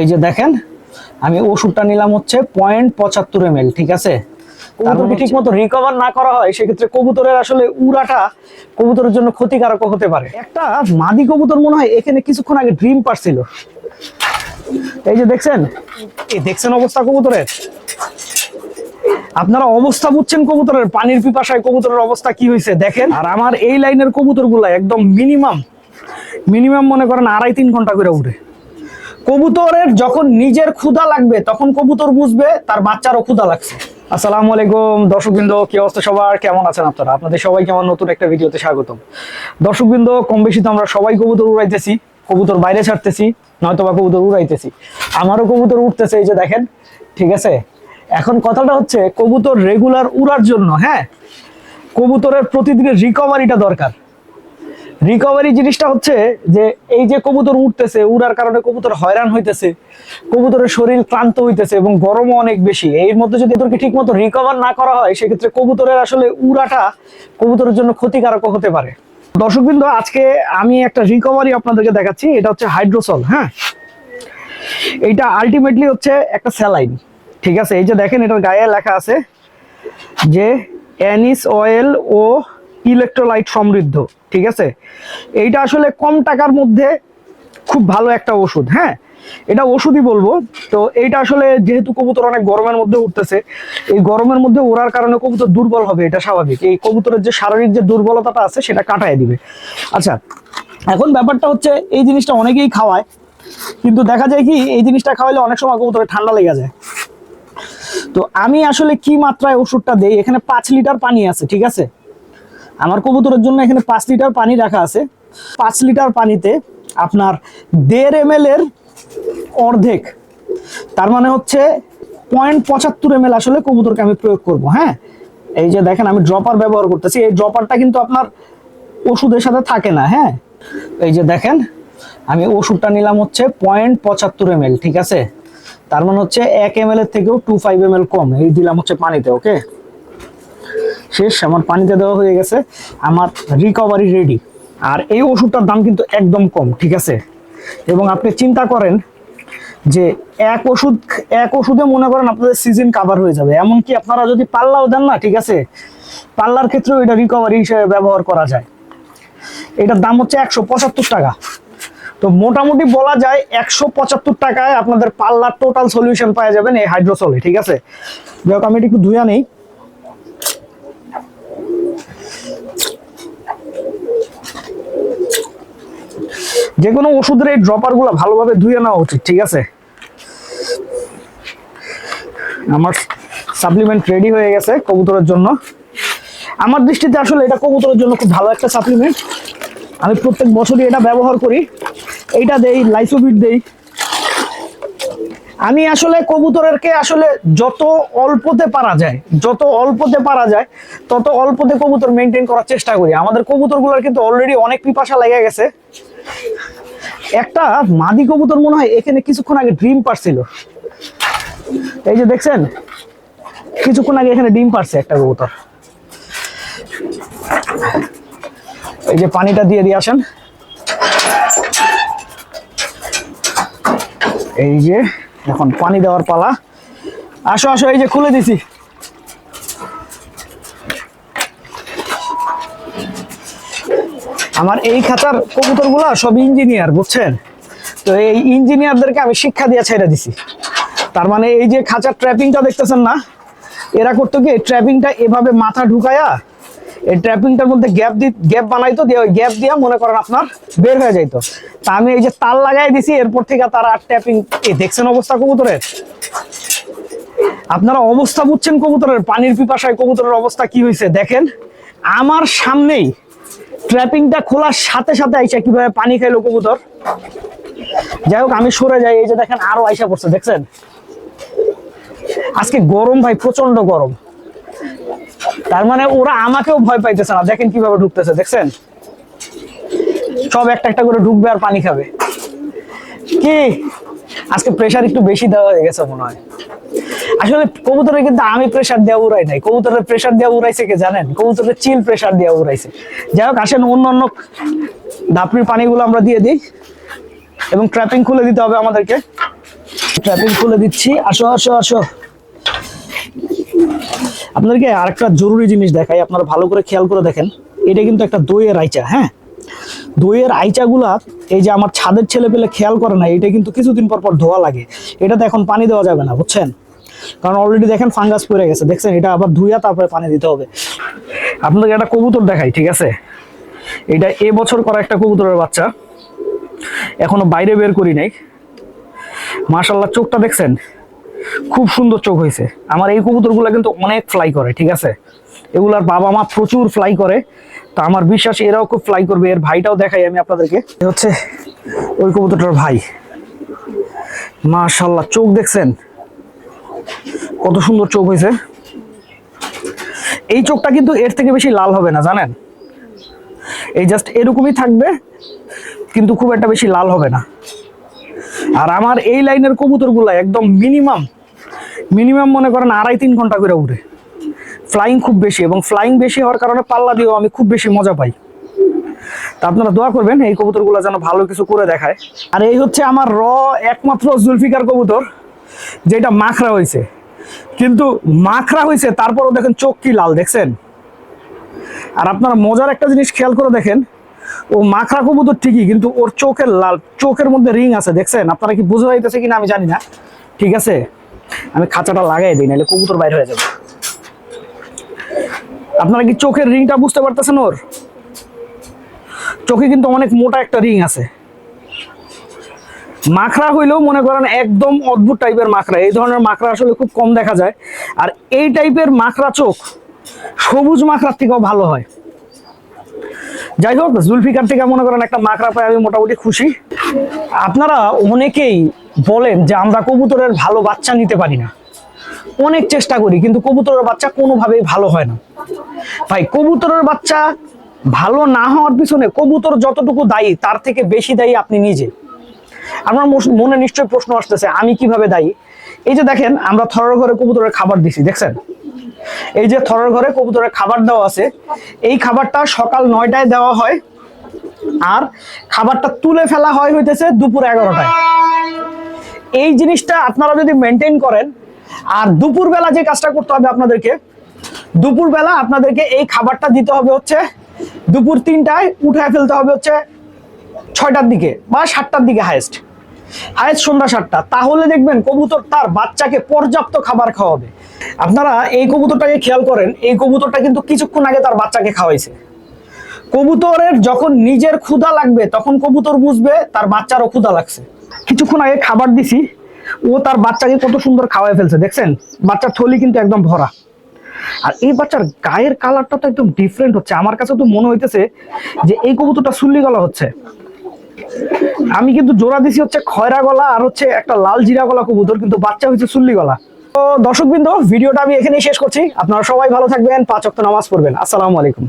এই যে দেখেন আমি ওষুধটা নিলাম হচ্ছে পয়েন্ট পঁচাত্তর এম ঠিক আছে? কবুতরকে ঠিক মতো রিকভার না করা হয় সেক্ষেত্রে কবুতরের আসলে উড়াটা কবুতরের জন্য ক্ষতিকারক হতে পারে। একটা মাদি কবুতর মনে হয় এখানে কিছুক্ষণ আগে ড্রিম পারছিল। এই যে দেখছেন এই দেখছেন অবস্থা কবুতরের? আপনারা অবস্থা বুঝছেন কবুতরের? পানির পিপাসায় কবুতরের অবস্থা কি হয়েছে? দেখেন আর আমার এই লাইনের কবুতর একদম মিনিমাম মিনিমাম মনে করেন আড়াই তিন ঘণ্টা করে উঠে কবুতরের যখন নিজের ক্ষুধা লাগবে, তখন কবুতর বুঝবে তার বাচ্চারও ক্ষুধা লাগছে। আসসালামু আলাইকুম, দর্শকবৃন্দ, কি অবস্থা সবার? কেমন আছেন আপনারা? আপনাদের সবাইকে আমার নতুন একটা ভিডিওতে স্বাগতম। দর্শকবৃন্দ, কম বেশি তো আমরা সবাই কবুতর উড়াইতেছি, কবুতর বাইরে ছাড়তেছি নয়তো বা কবুতর উড়াইতেছি। আমারও কবুতর উঠতেছে এই যে দেখেন, ঠিক আছে? এখন কথাটা হচ্ছে, কবুতর রেগুলার উড়ার জন্য হ্যাঁ? কবুতরের প্রতিদিনের রিকভারিটা দরকার। রিকভারি জিনিসটা হচ্ছে যে এই যে কবুতর উঠতেছে উড়ার কারণে কবুতর হয়রান হইতেছে, কবুতরের শরীর ক্লান্ত হইতেছে এবং গরমও অনেক বেশি। এর মধ্যে যদি তোরকে ঠিক মতো রিকভার না করা হয়, সেক্ষেত্রে কবুতরের আসলে উড়াটা কবুতরের জন্য ক্ষতিকারক হতে পারে। দর্শকবৃন্দ, আজকে আমি একটা রিকভারি আপনাদেরকে দেখাচ্ছি, এটা হচ্ছে হাইড্রোসল হ্যাঁ? এটা আলটিমেটলি হচ্ছে একটা স্যালাইন ঠিক আছে? এই যে দেখেন, এটার গায়ে লেখা আছে যে অ্যানিস অয়েল ও ইলেকট্রোলাইট সমৃদ্ধ, ঠিক আছে? এইটা আসলে কম টাকার মধ্যে খুব ভালো একটা ওষুধ হ্যাঁ? এটা ওষুধই বলব। তো এইটা আসলে যেহেতু কবুতর অনেক গরমের মধ্যে উঠতেছে, এই গরমের মধ্যে ওড়ার কারণে কবুতর দুর্বল হবে, এটা স্বাভাবিক। এই কবুতরের যে শারীরিক যে দুর্বলতাটা আছে, সেটা কাটায় দিবে। আচ্ছা এখন ব্যাপারটা হচ্ছে, এই জিনিসটা অনেকেই খাওয়ায়, কিন্তু দেখা যায় কি, এই জিনিসটা খাওয়াইলে অনেক সময় কবুতরে ঠান্ডা লেগে যায়। তো আমি আসলে কি মাত্রায় ওষুধটা দেই? এখানে পাঁচ লিটার পানি আছে, ঠিক আছে? আমার কবুতরের জন্য এখানে পাঁচ লিটার পানি রাখা আছে। পাঁচ লিটার পানিতে আপনার দেড় এম এর অর্ধেক, তার মানে হচ্ছে পয়েন্ট পঁচাত্তর এম আসলে কবুতরকে আমি প্রয়োগ করব হ্যাঁ? এই যে দেখেন আমি ড্রপার ব্যবহার করতেছি, এই ড্রপারটা কিন্তু আপনার ওষুধের সাথে থাকে না হ্যাঁ? এই যে দেখেন, আমি ওষুধটা নিলাম হচ্ছে পয়েন্ট পঁচাত্তর এম ঠিক আছে? তার মানে হচ্ছে এক এম এর থেকেও টু ফাইভ এম কম, এই দিলাম হচ্ছে পানিতে ওকে শেষ, আমার পানিতে দেওয়া হয়ে গেছে, আমার রিকভারি রেডি আর এই ওষুধটার দাম কিন্তু একদম কম, ঠিক আছে? এবং আপনি চিন্তা করেন যে এক ওষুধ, এক ওষুধে মনে করেন আপনাদের সিজন কাভার হয়ে যাবে। এমনকি আপনারা যদি পাল্লাও দেন না, ঠিক আছে? পাল্লার ক্ষেত্রেও এটা রিকভারি হিসেবে ব্যবহার করা যায়। এটার দাম হচ্ছে একশো পঁচাত্তর টাকা। তো মোটামুটি বলা যায় একশো পঁচাত্তর টাকায় আপনাদের পাল্লার টোটাল সলিউশন পাওয়া যাবেন এই হাইড্রোসলে ঠিক আছে? যাই হোক, আমি এটা একটু ধুয়া নেই। যে কোনো ওষুধের এই ড্রপারগুলো ভালোভাবে ধুয়ে নেওয়া উচিত, ঠিক আছে? আমার সাপ্লিমেন্ট রেডি হয়ে গেছে কবুতরের জন্য। আমার দৃষ্টিতে আসলে এটা কবুতরের জন্য খুব ভালো একটা সাপ্লিমেন্ট আমি প্রত্যেক বছরই এটা ব্যবহার করি। এইটা দেই লাইসোবিট দেই। আমি আসলে কবুতরেরকে আসলে যত অল্পতে পারা যায়, যত অল্পতে পারা যায়, তত অল্পতে কবুতর মেনটেন করার চেষ্টা করি। আমাদের কবুতরগুলোর কিন্তু অলরেডি অনেক পিপাসা লেগে গেছে। একটা মাদি কবুতর মনে হয় এখানে কিছুক্ষণ আগে ড্রিম পারছিল। এই যে দেখছেন, কিছুক্ষণ আগে এখানে ডিম পারছে একটা কবুতর। এই যে পানিটা দিয়ে দিয়ে আসেন। এই যে এখন পানি দেওয়ার পালা। আসো আসো, এই যে খুলে দিছি। আমার এই খাঁচার কবুতরগুলা সব ইঞ্জিনিয়ার বুঝছেন? তো এই ইঞ্জিনিয়ারদেরকে আমি শিক্ষা দিয়ে ছেড়ে দিছি। তার মানে এই যে খাঁচার ট্র্যাপিংটা দেখতেছেন না, এরা করতো কি ট্র্যাপিংটা এভাবে মাথা ঢুকায়া, এই ট্র্যাপিংটার মধ্যে গ্যাপ দি গ্যাপ বানাইতো, দিয়ে ওই গ্যাপ দিয়া মনে করেন আপনার বের হয়ে যাইতো। তা আমি এই যে তার লাগাই দিছি, এরপর থেকে তারা আর ট্র্যাপিং দেখছেন অবস্থা কবুতরের? আপনারা অবস্থা বুঝছেন কবুতরের? পানির পিপাসায় কবুতরের অবস্থা কি হয়েছে দেখেন, আমার সামনেই ট্র্যাপিংটা খোলার সাথে সাথে আইসা কীভাবে পানি খাইলো কবুতর? যাই হোক, আমি সরে যাই, এই যে দেখেন আরও আইসা পড়ছে, দেখছেন? আজকে গরম ভাই প্রচণ্ড গরম। তার মানে ওরা আমাকেও ভয় পাইতেছে না। দেখেন কীভাবে ঢুকতেছে, দেখছেন? সব একটা একটা করে ঢুকবে আর পানি খাবে। কি? আজকে প্রেসার একটু বেশি দেওয়া হয়ে গেছে মনে হয়। আসলে কবুতরে কিন্তু আমি প্রেশার দেওয়া উড়াই নাই। কবুতরের প্রেসার দেওয়া উড়াইছে কে জানেন? কবুতরের চিল প্রেসার দেওয়া উড়াইছে। যাই হোক, আসেন অন্য অন্য ধাপড়ির পানিগুলো আমরা দিয়ে দিই এবং ট্র্যাপিং খুলে দিতে হবে আমাদেরকে। ট্র্যাপিং খুলে দিচ্ছি। আসো আসো আসো। আপনাদেরকে আরেকটা জরুরি জিনিস দেখাই, আপনারা ভালো করে খেয়াল করে দেখেন। এটা কিন্তু একটা দইয়ের আইচা হ্যাঁ? দইয়ের আইচাগুলা, এই যে আমার ছাদের ছেলে পেলে খেয়াল করে না, এটা কিন্তু কিছুদিন পর পর ধোয়া লাগে। এটাতে এখন পানি দেওয়া যাবে না, বুঝছেন? কারণ অলরেডি দেখেন ফাঙ্গাস পড়ে গেছে। দেখছেন, এটা আবার ধুইয়া তারপরে পানি দিতে হবে। আপনাদেরকে একটা কবুতর দেখাই, ঠিক আছে? এটা এ বছর করা একটা কবুতরের বাচ্চা। এখনও বাইরে বের করি নাই। মাশাল্লাহ চোখটা দেখছেন? খুব সুন্দর চোখ হয়েছে। আমার এই কবুতরগুলো কিন্তু অনেক ফ্লাই করে, ঠিক আছে? এগুলার বাবা মা প্রচুর ফ্লাই করে। তো আমার বিশ্বাস, এরাও খুব ফ্লাই করবে। এর ভাইটাও দেখাই আমি আপনাদেরকে। হচ্ছে ওই কবুতরটার ভাই। মাশাল্লাহ চোখ দেখছেন? কত সুন্দর চোখ হয়েছে এই চোখটা কিন্তু এর থেকে বেশি লাল হবে না, জানেন? এই জাস্ট এরকমই থাকবে, কিন্তু খুব একটা বেশি লাল হবে না। আর আমার এই লাইনের কবুতরগুলো একদম মিনিমাম মিনিমাম মনে করেন আড়াই তিন ঘণ্টা করে উড়ে। ফ্লাইং খুব বেশি এবং ফ্লাইং বেশি হওয়ার কারণে পাল্লা দিয়েও আমি খুব বেশি মজা পাই। তা আপনারা দোয়া করবেন এই কবুতরগুলো যেন ভালো কিছু করে দেখায়। আর এই হচ্ছে আমার র একমাত্র জুলফিকার কবুতর, যেটা মাখরা হয়েছে কিন্তু মাখরা হয়েছে, তারপরও দেখেন চোখ কি লাল, দেখছেন? আর আপনারা মজার একটা জিনিস খেয়াল করে দেখেন, ও মাখরা কবুতর ঠিকই, কিন্তু ওর চোখের লাল, চোখের মধ্যে রিং আছে, দেখছেন? আপনারা কি বুঝে যাইতেছে কিনা আমি জানি না। ঠিক আছে? আমি খাঁচাটা লাগাই দিই, নাহলে কবুতর বাইরে হয়ে যাবে। আপনারা কি চোখের রিংটা বুঝতে পারতেছেন ওর? চোখে কিন্তু অনেক মোটা একটা রিং আছে। মাখরা হইলেও মনে করেন একদম অদ্ভুত টাইপের মাখরা। এই ধরনের মাখরা আসলে খুব কম দেখা যায়। আর এই টাইপের মাখরা চোখ সবুজ মাখরার থেকেও ভালো হয়। যাই হোক, জুলফিকার থেকে মনে করেন একটা মাকড়া পায় আমি মোটামুটি খুশি। আপনারা অনেকেই বলেন যে আমরা কবুতরের ভালো বাচ্চা নিতে পারি না। অনেক চেষ্টা করি, কিন্তু কবুতরের বাচ্চা কোনোভাবেই ভালো হয় না। ভাই, কবুতরের বাচ্চা ভালো না হওয়ার পিছনে কবুতর যতটুকু দায়ী, তার থেকে বেশি দায়ী আপনি নিজে। আমার মনে নিশ্চয়ই প্রশ্ন আসতেছে, আমি কীভাবে দায়ী? এই যে দেখেন, আমরা থরের ঘরে কবুতরের খাবার দিছি, দেখছেন? এই যে থরের ঘরে কবুতরের খাবার দেওয়া আছে, এই খাবারটা সকাল নয়টায় দেওয়া হয়, আর খাবারটা তুলে ফেলা হয় হইতেছে দুপুর এগারোটায়। এই জিনিসটা আপনারা যদি মেনটেন করেন, আর দুপুরবেলা যে কাজটা করতে হবে আপনাদেরকে, দুপুরবেলা আপনাদেরকে এই খাবারটা দিতে হবে হচ্ছে দুপুর তিনটায়, উঠায় ফেলতে হবে হচ্ছে ছয়টার দিকে বা সাতটার দিকে হায়েস্ট হায়েস্ট সন্ধ্যা সাতটা। তাহলে দেখবেন কবুতর তার বাচ্চাকে পর্যাপ্ত খাবার খাওয়াবে। আপনারা এই কবুতরটাকে খেয়াল করেন, এই কবুতরটা কিন্তু কিছুক্ষণ আগে তার বাচ্চাকে খাওয়াইছে। কবুতরের যখন নিজের ক্ষুধা লাগবে, তখন কবুতর বুঝবে তার বাচ্চারও ক্ষুধা লাগছে। কিছুক্ষণ আগে খাবার দিছি, ও তার বাচ্চাকে কত সুন্দর খাওয়াই ফেলছে, দেখছেন? বাচ্চার থলি কিন্তু একদম ভরা। আর এই বাচ্চার গায়ের কালারটা তো একদম ডিফারেন্ট হচ্ছে। আমার কাছে তো মনে হইতেছে যে এই কবুতরটা সুল্লি গলা হচ্ছে। আমি কিন্তু জোড়া দিছি হচ্ছে খয়রা গলা আর হচ্ছে একটা লাল জিরা গলা কবুতর, কিন্তু বাচ্চা হচ্ছে চুল্লি গলা। তো দর্শকবৃন্দ, ভিডিওটা আমি এখানেই শেষ করছি। আপনারা সবাই ভালো থাকবেন, পাঁচ অক্ট নামাজ পড়বেন। আসসালামু আলাইকুম।